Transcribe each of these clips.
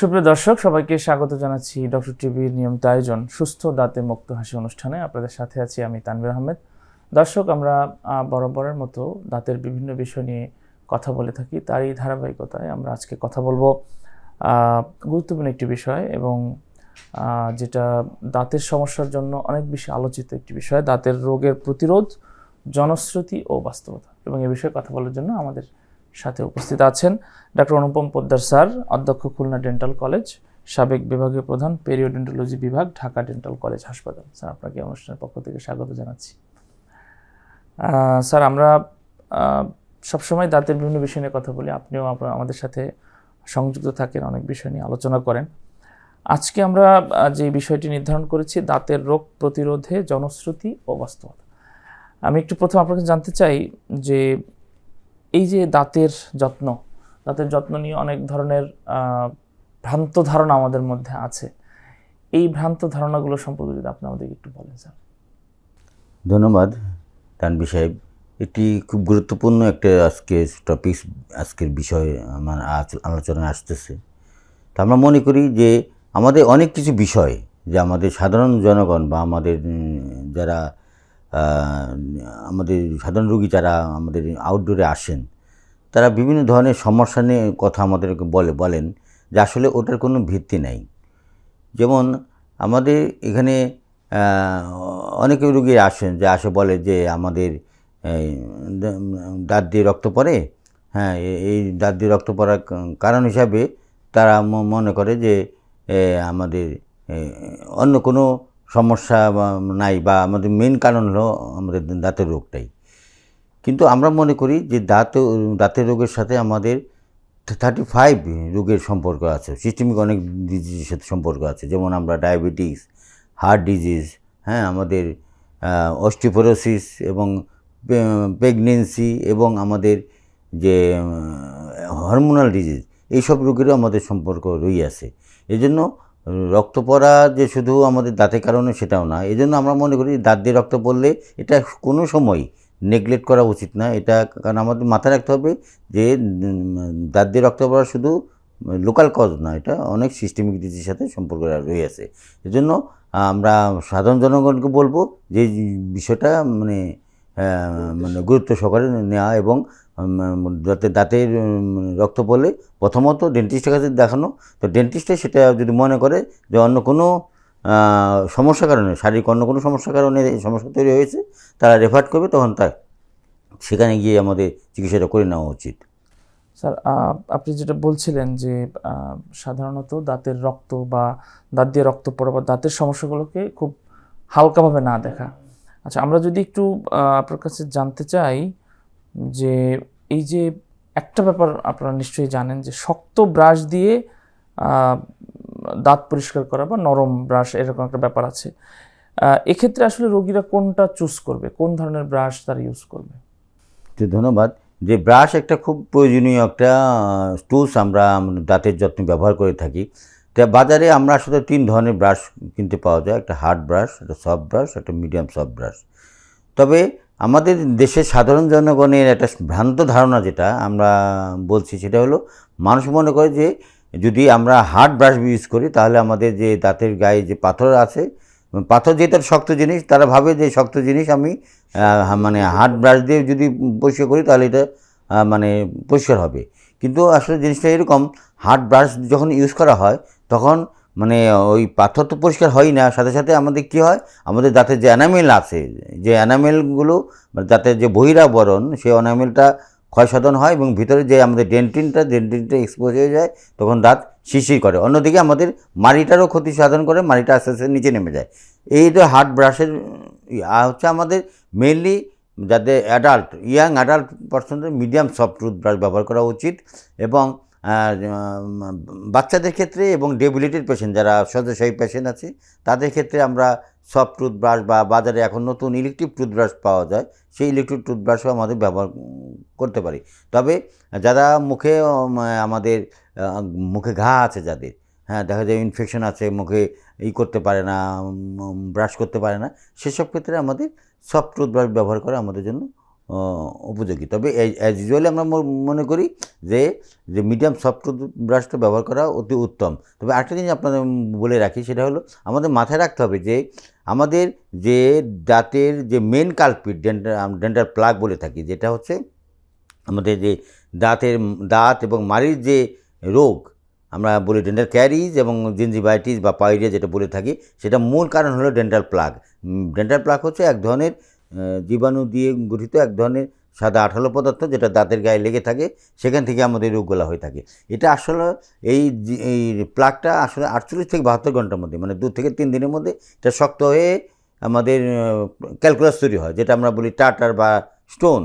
সুপ্রিয় দর্শক, সবাইকে স্বাগত জানাচ্ছি ডক্টর টিভির নিয়মিত আয়োজন সুস্থ দাঁতে মুক্ত হাসি অনুষ্ঠানে। আপনাদের সাথে আছি আমি তানভীর আহমেদ। দর্শক, আমরা বরাবরের মতো দাঁতের বিভিন্ন বিষয় নিয়ে কথা বলে থাকি। তারই ধারাবাহিকতায় আমরা আজকে কথা বলব গুরুত্বপূর্ণ একটি বিষয় এবং যেটা দাঁতের সমস্যার জন্য অনেক বেশি আলোচিত একটি বিষয়, দাঁতের রোগের প্রতিরোধ, জনশ্রুতি ও বাস্তবতা। এবং এ বিষয়ে কথা বলার জন্য আমাদের সাথে উপস্থিত আছেন ডক্টর অনুপম পোদ্দার স্যার, অধ্যক্ষ খুলনা ডেন্টাল কলেজ সাবেক বিভাগীয় প্রধান পেরিওডেন্টোলজি বিভাগ, ঢাকা ডেন্টাল কলেজ হাসপাতাল। স্যার, আপনাকে অনুষ্ঠানের পক্ষ থেকে স্বাগত জানাচ্ছি। স্যার, আমরা সবসময় দাঁতের বিভিন্ন বিষয় নিয়ে কথা বলি। আপনিও আমাদের সাথে সংযুক্ত থাকেন, অনেক বিষয় নিয়ে আলোচনা করেন। আজকে আমরা যে বিষয়টি নির্ধারণ করেছি, দাঁতের রোগ প্রতিরোধে জনশ্রুতি ও বাস্তবতা। আমি একটু প্রথম আপনাকে জানতে চাই যে এই যে দাঁতের যত্ন দাঁতের যত্ন নিয়ে অনেক ধরনের ভ্রান্ত ধারণা আমাদের মধ্যে আছে। এই ভ্রান্ত ধারণাগুলো সম্পর্কে যদি আপনি আমাদেরকে একটু বলেন স্যার। ধন্যবাদ তানবি সাহেব। এটি খুব গুরুত্বপূর্ণ একটা আজকে টপিক আজকের বিষয় আমার আলোচনায় আসতেছে। তা আমরা মনে করি যে আমাদের অনেক কিছু বিষয় যে আমাদের সাধারণ জনগণ বা আমাদের যারা আমাদের সাধারণ রোগী যারা আমাদের আউটডোরে আসেন, তারা বিভিন্ন ধরনের সমস্যা নিয়ে কথা আমাদেরকে বলে, বলেন যে আসলে ওটার কোনো ভিত্তি নাই। যেমন আমাদের এখানে অনেকে রুগী আসেন যে আসে বলে যে আমাদের দাঁত দিয়ে রক্ত পড়ে। হ্যাঁ এই দাঁত দিয়ে রক্ত পড়ার কারণ হিসাবে তারা মনে করে যে আমাদের অন্য কোনো সমস্যা নাই, বা আমাদের মেন কারণ হলো আমাদের দাঁতের রোগটাই। কিন্তু আমরা মনে করি যে দাঁত, দাঁতের রোগের সাথে আমাদের থার্টি ফাইভ রোগের সম্পর্ক আছে। সিস্টেমিক অনেক ডিজিজের সাথে সম্পর্ক আছে। যেমন আমরা ডায়াবেটিস হার্ট ডিজিজ হ্যাঁ আমাদের অস্টিপোরোসিস এবং প্রেগনেন্সি এবং আমাদের যে হরমোনাল ডিজিজ এইসব রোগেরও আমাদের সম্পর্ক রই আছে। এজন্য রক্ত পড়া যে শুধু আমাদের দাঁতের কারণে সেটাও না এই জন্য আমরা মনে করি দাঁত দিয়ে রক্ত পড়লে এটা কোনো সময় নেগলেক্ট করা উচিত না। এটা কারণ আমাদের মাথায় রাখতে হবে যে দাঁত দিয়ে রক্ত পড়া শুধু লোকাল কজ না, এটা অনেক সিস্টেমিক ডিজিজের সাথে সম্পর্ক রয়ে আছে। এজন্য আমরা সাধারণ জনগণকে বলব যে, বিষয়টা মানে মানে গুরুত্ব সহকারে নেওয়া এবং যাতে দাঁতের রক্ত পড়লে প্রথমত ডেন্টিস্টের কাছে দেখানো। তো ডেন্টিস্টে সেটা যদি মনে করে যে অন্য কোনো সমস্যার কারণে, শারীরিক অন্য কোনো সমস্যার কারণে এই সমস্যা তৈরি হয়েছে, তারা রেফার করবে, তখন তার সেখানে গিয়ে আমাদের চিকিৎসাটা করে নেওয়া উচিত। স্যার আপনি যেটা বলছিলেন যে সাধারণত দাঁতের রক্ত বা দাঁত দিয়ে রক্ত পড়া বা দাঁতের সমস্যাগুলোকে খুব হালকাভাবে না দেখা। আচ্ছা আমরা যদি একটু আপনার কাছে জানতে চাই যে এই যে একটা ব্যাপার আপনারা নিশ্চয়ই জানেন যে শক্ত ব্রাশ দিয়ে দাঁত পরিষ্কার করা বা নরম ব্রাশ এরকম একটা ব্যাপার আছে। এক্ষেত্রে আসলে রোগীরা কোনটা চুজ করবে? কোন ধরনের ব্রাশ তারা ইউজ করবে? ধন্যবাদ। যে ব্রাশ একটা খুব প্রয়োজনীয় একটা টুলস আমরা দাঁতের যত্নে ব্যবহার করে থাকি। তা বাজারে আমরা আসলে তিন ধরনের ব্রাশ কিনতে পাওয়া যায়। একটা হার্ড ব্রাশ একটা সফট ব্রাশ একটা মিডিয়াম সফট ব্রাশ তবে আমাদের দেশের সাধারণ জনগণের একটা ভ্রান্ত ধারণা যেটা আমরা বলছি সেটা হলো, মানুষ মনে করে যে যদি আমরা হার্ড ব্রাশ ইউজ করি, তাহলে আমাদের যে দাঁতের গায়ে যে পাথর আছে, পাথর যেটা শক্ত জিনিস, তারা ভাবে যে শক্ত জিনিস আমি মানে হার্ড ব্রাশ দিয়ে যদি পরিষ্কার করি, তাহলে এটা মানে পরিষ্কার হবে। কিন্তু আসলে জিনিসটা এরকম, হার্ড ব্রাশ যখন ইউজ করা হয়, তখন মানে ওই পাথর তো পরিষ্কার হয় না, সাথে সাথে আমাদের কী হয়, আমাদের দাঁতের যে অ্যানামেল আছে, যে অ্যানামেলগুলো মানে দাঁতের যে বহিরাবরণ সেই অ্যানামেলটা ক্ষয়সাধন হয় এবং ভিতরে যে আমাদের ডেন্টিনটা ডেন্টিনটা এক্সপোজ হয়ে যায়, তখন দাঁত শিরশির করে। অন্যদিকে আমাদের মাড়িটারও ক্ষতি সাধন করে, মাড়িটা আস্তে আস্তে নিচে নেমে যায়। এই তো হার্ট ব্রাশের হচ্ছে আমাদের মেনলি যাদের অ্যাডাল্ট ইয়াং অ্যাডাল্ট পার্সনদের মিডিয়াম সফট টুথ ব্রাশ ব্যবহার করা উচিত এবং বাচ্চাদের ক্ষেত্রে এবং ডেবিলিটির পেশেন্ট যারা শয্যাশায়ী পেশেন্ট আছে, তাদের ক্ষেত্রে আমরা সফট টুথ ব্রাশ বা বাজারে এখন নতুন ইলেকট্রিক টুথব্রাশ পাওয়া যায়, সেই ইলেকট্রিক টুথব্রাশও আমাদের ব্যবহার করতে পারি। তবে যারা মুখে আমাদের মুখে ঘা আছে যাদের হ্যাঁ দেখা যায় ইনফেকশন আছে, মুখে ই করতে পারে না ব্রাশ করতে পারে না, সেসব ক্ষেত্রে আমাদের সফট টুথব্রাশ ব্যবহার করা আমাদের জন্য উপযোগী। তবে অ্যাজ ইউজুয়ালি আমরা মনে করি যে যে মিডিয়াম সফট ব্রাশটা ব্যবহার করা অতি উত্তম। তবে আরেকটা জিনিস আপনাদের বলে রাখি, সেটা হলো আমাদের মাথায় রাখতে হবে যে, আমাদের যে দাঁতের যে main culprit dental dental plaque বলে থাকি, যেটা হচ্ছে আমাদের যে দাঁতের, দাঁত এবং মাড়ির যে রোগ, আমরা বলি ডেন্টাল ক্যারিজ এবং জিনজিবাইটিস বা পাইরিয়া যেটা বলে থাকি, সেটা মূল কারণ হলো ডেন্টাল প্লাগ ডেন্টাল প্লাগ হচ্ছে এক ধরনের জীবাণু দিয়ে গঠিত এক ধরনের সাদা আঠালো পদার্থ যেটা দাঁতের গায়ে লেগে থাকে, সেখান থেকে আমাদের রোগগুলো হয়ে থাকে। এটা আসলে এই এই প্লাগটা আসলে আটচল্লিশ থেকে বাহাত্তর ঘণ্টার মধ্যে মানে দু থেকে তিন দিনের মধ্যে এটা শক্ত হয়ে আমাদের ক্যালকুলাস তৈরি হয়, যেটা আমরা বলি টাটার বা স্টোন।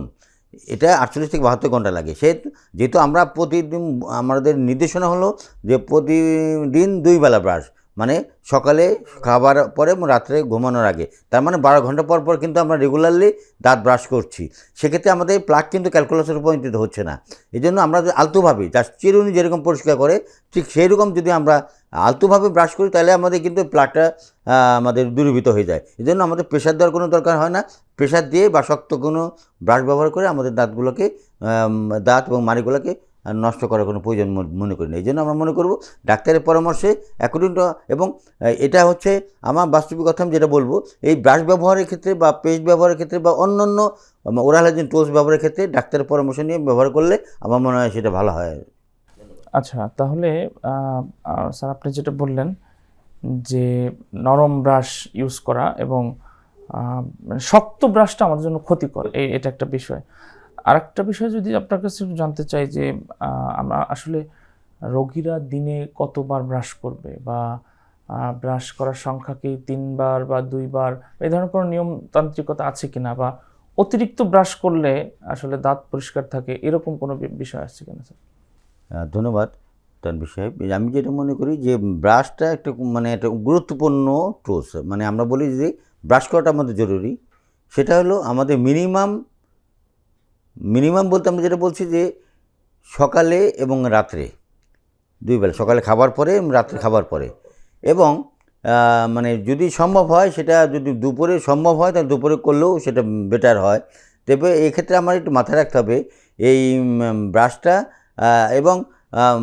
এটা আটচল্লিশ থেকে বাহাত্তর ঘণ্টা লাগে। সে যেহেতু আমরা প্রতিদিন, আমাদের নির্দেশনা হলো যে প্রতিদিন দুই বেলা ব্রাশ মানে সকালে খাবার পরে রাত্রে ঘুমানোর আগে। তার মানে বারো ঘণ্টা পর পর কিন্তু আমরা রেগুলারলি দাঁত ব্রাশ করছি। সেক্ষেত্রে আমাদের প্লাগ কিন্তু ক্যালকুলাসের উপনীত হচ্ছে না। এই জন্য আমরা আলতুভাবে জাস্ট চিরুনি যেরকম পরিষ্কার করে, ঠিক সেই রকম যদি আমরা আলতুভাবে ব্রাশ করি, তাহলে আমাদের কিন্তু প্লাগটা আমাদের দূরীভূত হয়ে যায়। এই জন্য আমাদের প্রেশার দেওয়ার কোনো দরকার হয় না। প্রেশার দিয়ে বা শক্ত কোনো ব্রাশ ব্যবহার করে আমাদের দাঁতগুলোকে দাঁত এবং মাড়িগুলোকে নষ্ট করার কোনো প্রয়োজন মনে- করি না। এই জন্য আমরা মনে করব ডাক্তারের পরামর্শে অ্যাকর্ডিং এবং এটা হচ্ছে আমার বাস্তবিক কথা আমি যেটা বলব, এই ব্রাশ ব্যবহারের ক্ষেত্রে বা পেস্ট ব্যবহারের ক্ষেত্রে বা অন্য অন্য ওরাল হাইজিন টোস্ট ব্যবহারের ক্ষেত্রে ডাক্তারের পরামর্শ নিয়ে ব্যবহার করলে আমার মনে হয় সেটা ভালো হয়। আচ্ছা তাহলে স্যার আপনি যেটা বললেন যে নরম ব্রাশ ইউজ করা এবং মানে শক্ত ব্রাশটা আমাদের জন্য ক্ষতিকর এটা একটা বিষয়। আরেকটা বিষয় যদি আপনার কাছে জানতে চাই যে আমরা আসলে রোগীরা দিনে কতবার ব্রাশ করবে? বা ব্রাশ করার সংখ্যা কি তিনবার বা দুইবার? এই ধরনের কোনো নিয়মতান্ত্রিকতা আছে কিনা? বা, অতিরিক্ত ব্রাশ করলে আসলে দাঁত পরিষ্কার থাকে? এরকম কোনো বিষয় আসছে কিনা, স্যার? ধন্যবাদ সাহেব এই আমি যেটা মনে করি যে, ব্রাশটা একটা মানে একটা গুরুত্বপূর্ণ টোস মানে আমরা বলি যে, ব্রাশ করাটা আমাদের জরুরি। সেটা হলো আমাদের মিনিমাম মিনিমাম বলতে আমরা যেটা বলছি যে সকালে এবং রাত্রে, দুই বেলা, সকালে খাবার পরে রাত্রে খাবার পরে। এবং মানে যদি সম্ভব হয় সেটা যদি দুপুরে সম্ভব হয় তাহলে দুপুরে করলেও সেটা বেটার হয়। তবে এক্ষেত্রে আমার একটু মাথায় রাখতে হবে, এই ব্রাশটা এবং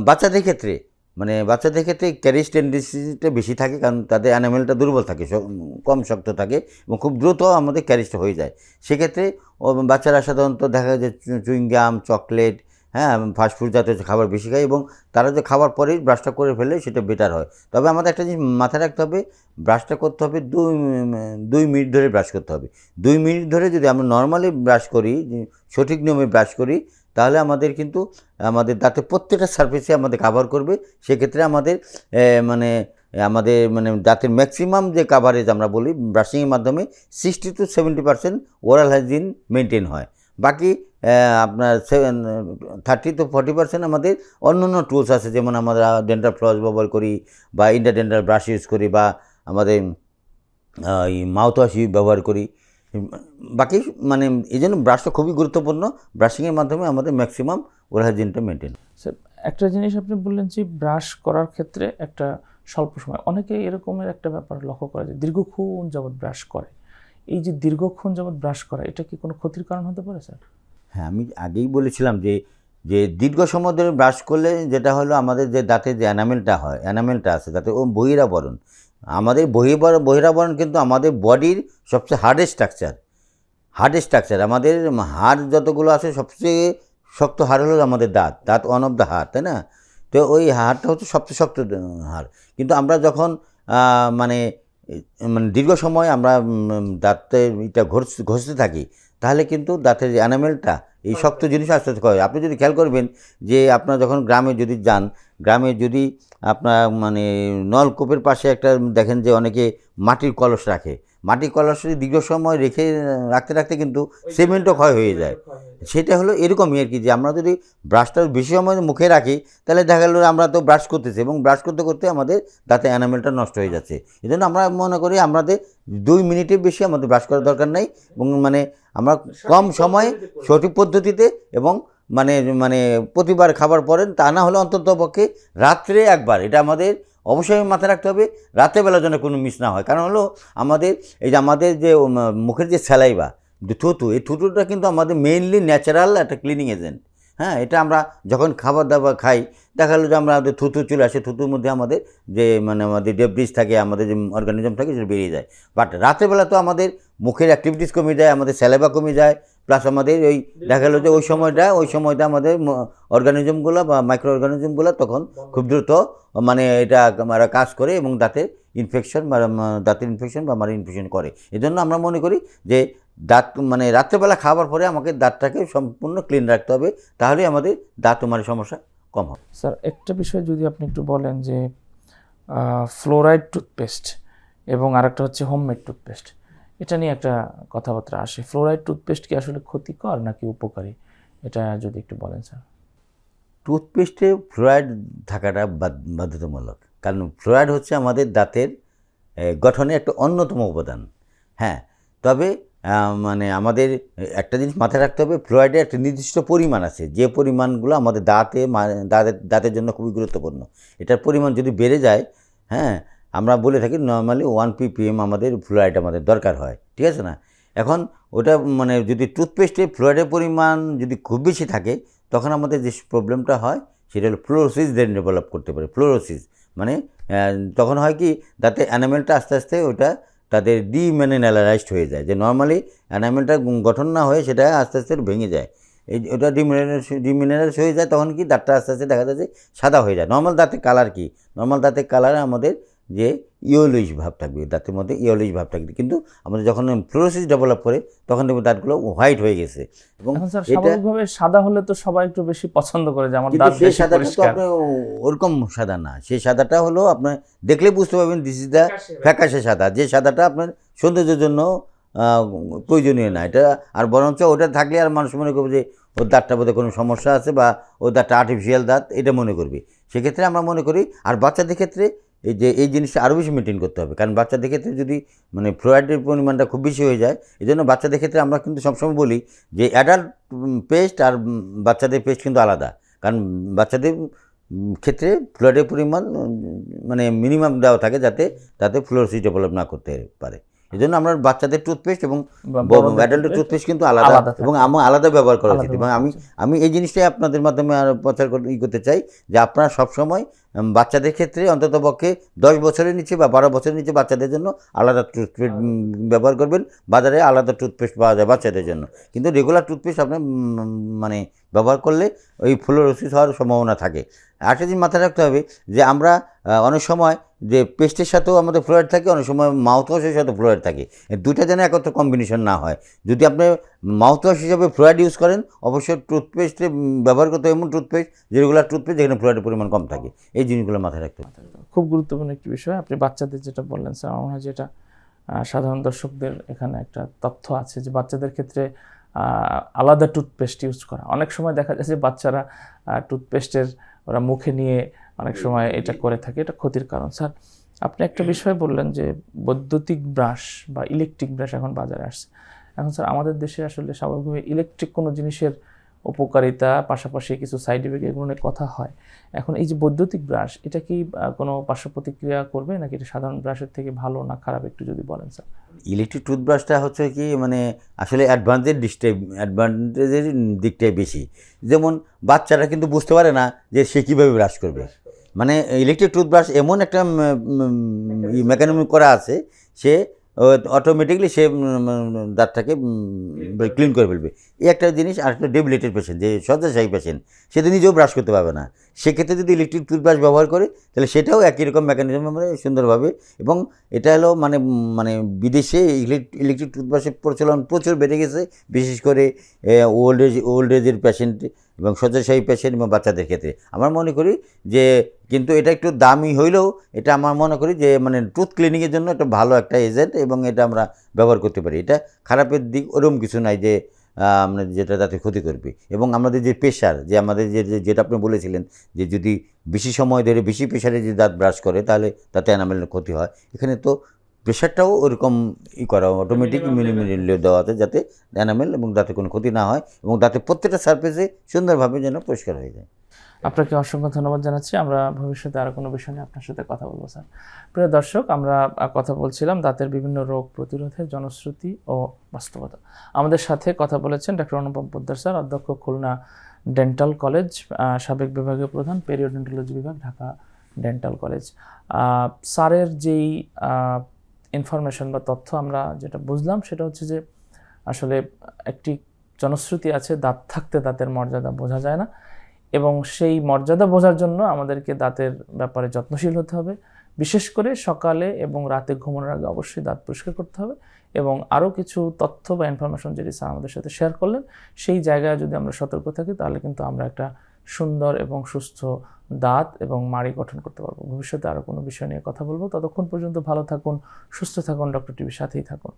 বাচ্চাদের ক্ষেত্রে মানে বাচ্চাদের ক্ষেত্রে ক্যারিজ টেন্ডেন্সিটা বেশি থাকে কারণ তাদের অ্যানিমেলটা দুর্বল থাকে কম শক্ত থাকে এবং খুব দ্রুত আমাদের ক্যারিজটা হয়ে যায়। সেক্ষেত্রে ও বাচ্চারা সাধারণত দেখা যায় চুইংগাম চকলেট হ্যাঁ ফাস্টফুড জাতীয় খাবার বেশি খায় এবং তারা যে খাবার পরেই ব্রাশটা করে ফেলে সেটা বেটার হয়। তবে আমাদের একটা জিনিস মাথায় রাখতে হবে ব্রাশটা করতে হবে দুই দুই মিনিট ধরে ব্রাশ করতে হবে। দুই মিনিট ধরে যদি আমরা নর্মালি ব্রাশ করি, সঠিক নিয়মে ব্রাশ করি তাহলে আমাদের কিন্তু, আমাদের দাঁতে প্রত্যেকটা সারফেসে আমাদের কাভার করবে। সেক্ষেত্রে আমাদের মানে আমাদের মানে দাঁতের ম্যাক্সিমাম যে কাভারেজ আমরা বলি ব্রাশিংয়ের মাধ্যমে sixty to seventy percent oral hygiene maintain হয়। বাকি আপনার seven thirty to forty percent আমাদের অন্য অন্য টুলস আছে, যেমন আমরা ডেন্টাল ফ্লস ব্যবহার করি বা ইন্টার ডেন্টাল ব্রাশ ইউজ করি বা আমাদের এই মাউথ ওয়াশ ব্যবহার করি। বাকি মানে এই জন্য ব্রাশটা খুবই গুরুত্বপূর্ণ। ব্রাশিংয়ের মাধ্যমে আমাদের ম্যাক্সিমাম ওরাল হাইজিনটা মেনটেন স্যার একটা জিনিস আপনি বললেন যে ব্রাশ করার ক্ষেত্রে একটা স্বল্প সময়। অনেকে এরকমের একটা ব্যাপার লক্ষ্য করা যায় দীর্ঘক্ষণ যাবৎ ব্রাশ করে। এই যে দীর্ঘক্ষণ যাবৎ ব্রাশ করা এটা কি কোনো ক্ষতির কারণ হতে পারে স্যার হ্যাঁ আমি আগেই বলেছিলাম যে যে দীর্ঘ সময় ধরে ব্রাশ করলে যেটা হলো আমাদের যে দাঁতের যে অ্যানামেলটা হয় অ্যানামেলটা আছে তাতে ও বহিরাবরণ। আমাদের বহির্বর, বহিরাবরণ কিন্তু আমাদের বডির সবচেয়ে হার্ডের স্ট্রাকচার হার্ডেস্ট স্ট্রাকচার আমাদের হাড় যতগুলো আছে সবচেয়ে শক্ত হাড় হলো আমাদের দাঁত দাঁত ওয়ান অফ দ্য হাড় তাই না? তো ওই হাড়টা হচ্ছে সবচেয়ে শক্ত হাড়। কিন্তু আমরা যখন মানে মানে দীর্ঘ সময় আমরা দাঁতের এটা ঘষতে ঘষতে থাকি তাহলে কিন্তু দাঁতের যে অ্যানামেলটা এই শক্ত জিনিস আস্তে আস্তে হয়। আপনি যদি খেয়াল করবেন যে আপনার যখন গ্রামে যদি যান গ্রামে যদি আপনার মানে নলকূপের পাশে একটা দেখেন যে অনেকে মাটির কলস রাখে মাটির কলস দীর্ঘ সময় রেখে রাখতে রাখতে কিন্তু সিমেন্টও ক্ষয় হয়ে যায়। সেটা হলো এরকমই আর কি যে আমরা যদি ব্রাশটা বেশি সময় মুখে রাখি তাহলে দেখা গেলো আমরা তো ব্রাশ করতেছি এবং ব্রাশ করতে করতে আমাদের দাঁতে অ্যানামেলটা নষ্ট হয়ে যাচ্ছে। এই জন্য আমরা মনে করি আমাদের দুই মিনিটের বেশি আমাদের ব্রাশ করার দরকার নাই এবং মানে আমরা কম সময়ে সঠিক পদ্ধতিতে এবং মানে মানে প্রতিবার খাবার পরেন তা না হলে অন্তত পক্ষে রাত্রে একবার এটা আমাদের অবশ্যই মাথায় রাখতে হবে, রাত্রেবেলা যেন কোনো মিস না হয়। কারণ হলো আমাদের, এই যে আমাদের যে মুখের যে স্যালাইবা থুতু, এই থুতুটা কিন্তু আমাদের মেইনলি ন্যাচারাল একটা ক্লিনিং এজেন্ট হ্যাঁ এটা আমরা যখন খাবার দাবার খাই, দেখা গেলো যে আমরা আমাদের থুতু চলে আসে, থুতুর মধ্যে আমাদের যে মানে আমাদের ডেব্রিজ থাকে, আমাদের যে অর্গানিজম থাকে, সেটা বেরিয়ে যায়। বাট রাত্রেবেলা তো আমাদের মুখের অ্যাক্টিভিটিস কমে যায়, আমাদের স্যালেবা কমে যায় প্লাস আমাদের ওই দেখা গেলো যে ওই সময়টা ওই সময়টা আমাদের অর্গানিজমগুলো বা মাইক্রো অর্গানিজমগুলো তখন খুব দ্রুত মানে এটা আমরা কাজ করে এবং দাঁতের ইনফেকশন বা দাঁতের ইনফেকশন বা মারি ইনফেকশন করে। এজন্য আমরা মনে করি যে দাঁত মানে রাত্রেবেলা খাওয়ার পরে আমাকে দাঁতটাকে সম্পূর্ণ ক্লিন রাখতে হবে, তাহলেই আমাদের দাঁত ও মারি সমস্যা কম হবে। স্যার একটা বিষয় যদি আপনি একটু বলেন যে ফ্লোরাইড টুথপেস্ট এবং আরেকটা হচ্ছে হোমমেড টুথপেস্ট এটা নিয়ে একটা কথাবার্তা আসে। ফ্লোরাইড টুথপেস্ট কি আসলে ক্ষতিকর নাকি উপকারী? এটা যদি একটু বলেন, স্যার। টুথপেস্টে ফ্লোরাইড থাকাটা বাধ্যতামূলক। কারণ ফ্লোরাইড হচ্ছে আমাদের দাঁতের গঠনে একটা অন্যতম উপাদান। হ্যাঁ তবে মানে আমাদের একটা জিনিস মাথায় রাখতে হবে ফ্লোরাইডের একটা নির্দিষ্ট পরিমাণ আছে। যে পরিমাণগুলো আমাদের দাঁতে দাঁতের দাঁতের জন্য খুবই গুরুত্বপূর্ণ। এটার পরিমাণ যদি বেড়ে যায় হ্যাঁ আমরা বলে থাকি নর্মালি ওয়ান পিপিএম আমাদের ফ্লোরাইড আমাদের দরকার হয়, ঠিক আছে না? এখন ওটা মানে যদি টুথপেস্টে ফ্লোরাইডের পরিমাণ যদি খুব বেশি থাকে, তখন আমাদের যে প্রবলেমটা হয়, সেটা হলো ফ্লোরোসিস দেন ডেভেলপ করতে পারে ফ্লোরোসিস মানে তখন হয় কি, তাতে অ্যানামেলটা আস্তে আস্তে ওটা তাদের ডিমিনারালাইজড হয়ে যায়। যে নর্মালি অ্যানামেলটা গঠন না হয়ে সেটা আস্তে আস্তে ভেঙে যায়। এই ওটা ডিমিনারাইজ ডিমিনারাইজ হয়ে যায়, তখন কি দাঁতটা আস্তে আস্তে দেখা যাচ্ছে সাদা হয়ে যায়। নর্মাল দাঁতের কালার কি? নর্মাল দাঁতের কালার আমাদের যে ইয়োলিশ ভাব থাকবে দাঁতের মধ্যে ইয়োলিশ ভাব থাকবে। কিন্তু আমাদের যখন ফ্লোরোসিস ডেভেলপ করে তখন দেখবে দাঁতগুলো হোয়াইট হয়ে গেছে এবং এখন স্যার এটা স্বাভাবিকভাবে সাদা হলে তো সবাই একটু বেশি পছন্দ করে যে আমার দাঁত সেই বেশি সাদাটা তো পরিষ্কার। আপনার ওরকম সাদা না। সেই সাদাটা হলো আপনার দেখলে বুঝতে পারবেন দিস ইজ দ্য ফ্যাকাশে সাদা। যে সাদাটা আপনার সৌন্দর্যের জন্য প্রয়োজনীয় না। এটা আর বরঞ্চ ওটা থাকলে আর মানুষ মনে করবে যে ওর দাঁতটা বোধহয় কোনো সমস্যা আছে বা ওর দাঁতটা আর্টিফিশিয়াল দাঁত এটা মনে করবে। সেক্ষেত্রে আমরা মনে করি আর বাচ্চাদের ক্ষেত্রে এই যে এই জিনিসটা আরও বেশি মেনটেন করতে হবে। কারণ বাচ্চাদের ক্ষেত্রে যদি মানে ফ্লোরাইডের পরিমাণটা খুব বেশি হয়ে যায় এই জন্য বাচ্চাদের ক্ষেত্রে আমরা কিন্তু সবসময় বলি যে অ্যাডাল্ট পেস্ট আর বাচ্চাদের পেস্ট কিন্তু আলাদা। কারণ বাচ্চাদের ক্ষেত্রে ফ্লোরাইডের পরিমাণ মানে মিনিমাম দেওয়া থাকে যাতে তাতে ফ্লোরোসিস ডেভেলপ না করতে পারে। এই জন্য আমরা বাচ্চাদের টুথপেস্ট এবং অ্যাডাল্টের টুথপেস্ট কিন্তু আলাদা এবং আমার আলাদা ব্যবহার করা উচিত। এবং আমি আমি এই জিনিসটাই আপনাদের মাধ্যমে আর প্রচার করতে চাই যে আপনারা সবসময় বাচ্চাদের ক্ষেত্রে অন্তত পক্ষে দশ বছরের নিচে বা বারো বছরের নিচে বাচ্চাদের জন্য আলাদা টুথপেস্ট ব্যবহার করবেন। বাজারে আলাদা টুথপেস্ট পাওয়া যায় বাচ্চাদের জন্য। কিন্তু রেগুলার টুথপেস্ট আপনার উম, মানে ব্যবহার করলে ওই ফ্লোরোসিস হওয়ার সম্ভাবনা থাকে। আরেকটা জিনিস মাথায় রাখতে হবে যে আমরা অনেক সময় যে পেস্টের সাথেও আমাদের ফ্লোরাইড থাকে অনেক সময় মাউথ ওয়াশের সাথে ফ্লোরাইড থাকে। দুইটা যেন একত্র কম্বিনেশন না হয়। যদি আপনি মাউথ ওয়াশ হিসাবে ফ্লোরাইড ইউজ করেন। অবশ্যই টুথপেস্টে ব্যবহার করতে এমন টুথপেস্ট যে রেগুলার টুথপেস্ট যেখানে ফ্লোরাইডের পরিমাণ কম থাকে। এই জিনিসগুলো মাথায় রাখতে হবে। খুব গুরুত্বপূর্ণ একটি বিষয়। আপনি বাচ্চাদের যেটা বললেন স্যার আমার হয় যেটা সাধারণ দর্শকদের এখানে একটা তথ্য আছে যে বাচ্চাদের ক্ষেত্রে আলাদা টুথপেস্ট ইউজ করা। অনেক সময় দেখা যায় যে বাচ্চারা টুথপেস্টের ওরা মুখে নিয়ে অনেক সময় এটা করে থাকে। এটা ক্ষতির কারণ। স্যার আপনি একটা বিষয় বললেন যে বৈদ্যুতিক ব্রাশ বা ইলেকট্রিক ব্রাশ এখন বাজারে আসছে। এখন স্যার, আমাদের দেশে আসলে স্বাভাবিকভাবে ইলেকট্রিক কোনো জিনিসের উপকারিতা, পাশাপাশি কিছু সাইড ইফেক্ট এগুলো নিয়ে কথা হয়। এখন এই যে বৈদ্যুতিক ব্রাশ এটা কি কোনো পার্শ্ব প্রতিক্রিয়া করবে? নাকি এটা সাধারণ ব্রাশের থেকে ভালো না খারাপ, একটু যদি বলেন স্যার? ইলেকট্রিক টুথব্রাশটা হচ্ছে কি মানে আসলে অ্যাডভান্সের দিকটাই অ্যাডভান্টেজের দিকটাই বেশি। যেমন বাচ্চারা কিন্তু বুঝতে পারে না যে সে কীভাবে ব্রাশ করবে। মানে ইলেকট্রিক টুথব্রাশ এমন একটা মেকানিজম করা আছে, সে অটোমেটিকলি সে দাঁতটাকে ক্লিন করে ফেলবে। এই একটা জিনিস আর একটা ডেবিলেটেড পেশেন্ট যে শয্যাশায়ী পেশেন্ট সে তো নিজেও ব্রাশ করতে পারবে না। সেক্ষেত্রে যদি ইলেকট্রিক টুথব্রাশ ব্যবহার করে তাহলে সেটাও একই রকম মেকানিজম মানে সুন্দরভাবে এবং এটা হলো মানে মানে বিদেশে ইলেকট্রিক টুথব্রাশের প্রচলন প্রচুর বেড়ে গেছে। বিশেষ করে ওল্ড এজ ওল্ড এজের পেশেন্ট এবং শয্যাশায়ী পেশেন্ট এবং বাচ্চাদের ক্ষেত্রে। আমার মনে করি যে কিন্তু এটা একটু দামি হইলেও এটা আমার মনে করি যে মানে টুথ ক্লিনিংয়ের জন্য একটা ভালো একটা এজেন্ট এবং এটা আমরা ব্যবহার করতে পারি। এটা খারাপের দিক ওরকম কিছু নাই যে আহ, মানে যেটা তাতে ক্ষতি করবে। এবং আমাদের যে প্রেশার যে আমাদের যে- যেটা আপনি বলেছিলেন যে যদি বেশি সময় ধরে বেশি প্রেশারে যদি দাঁত ব্রাশ করে তাহলে তাতে অ্যানামেলের ক্ষতি হয়। এখানে তো প্রেশারটাও ওরকম ই করা অটোমেটিক মিলিমিলি দেওয়াতে যাতে এনামেল এবং দাঁতে কোনো ক্ষতি না হয় এবং দাঁতে প্রত্যেকটা সারফেসে সুন্দরভাবে যেন পরিষ্কার হয়ে যায়। আপনাকে অসংখ্য ধন্যবাদ জানাচ্ছি। আমরা ভবিষ্যতে আরও কোনো বিষয় নিয়ে আপনার সাথে কথা বলব স্যার। প্রিয় দর্শক আমরা কথা বলছিলাম দাঁতের বিভিন্ন রোগ প্রতিরোধের জনশ্রুতি ও বাস্তবতা। আমাদের সাথে কথা বলেছেন ডক্টর অনুপম পোদ্দার স্যার অধ্যক্ষ খুলনা ডেন্টাল কলেজ সাবেক বিভাগীয় প্রধান পেরিওডেন্টোলজি বিভাগ ঢাকা ডেন্টাল কলেজ। স্যারের যেই ইনফরমেশন বা তথ্য আমরা যেটা বুঝলাম সেটা হচ্ছে যে আসলে একটি জনশ্রুতি আছে, দাঁত থাকতে দাঁতের মর্যাদা বোঝা যায় না এবং সেই মর্যাদা বোঝার জন্য আমাদেরকে দাঁতের ব্যাপারে যত্নশীল হতে হবে। বিশেষ করে সকালে এবং রাতে ঘুমানোর আগে অবশ্যই দাঁত পরিষ্কার করতে হবে এবং আরও কিছু তথ্য বা ইনফরমেশন যেটি স্যার আমাদের সাথে শেয়ার করলেন, সেই জায়গায় যদি আমরা সতর্ক থাকি তাহলে কিন্তু আমরা একটা সুন্দর এবং সুস্থ দাঁত এবং মাড়ি গঠন করতে পারব। ভবিষ্যতে আরও কোনো বিষয় নিয়ে কথা বলব। ততক্ষণ পর্যন্ত ভালো থাকুন, সুস্থ থাকুন, ডক্টর টিভির সাথেই থাকুন।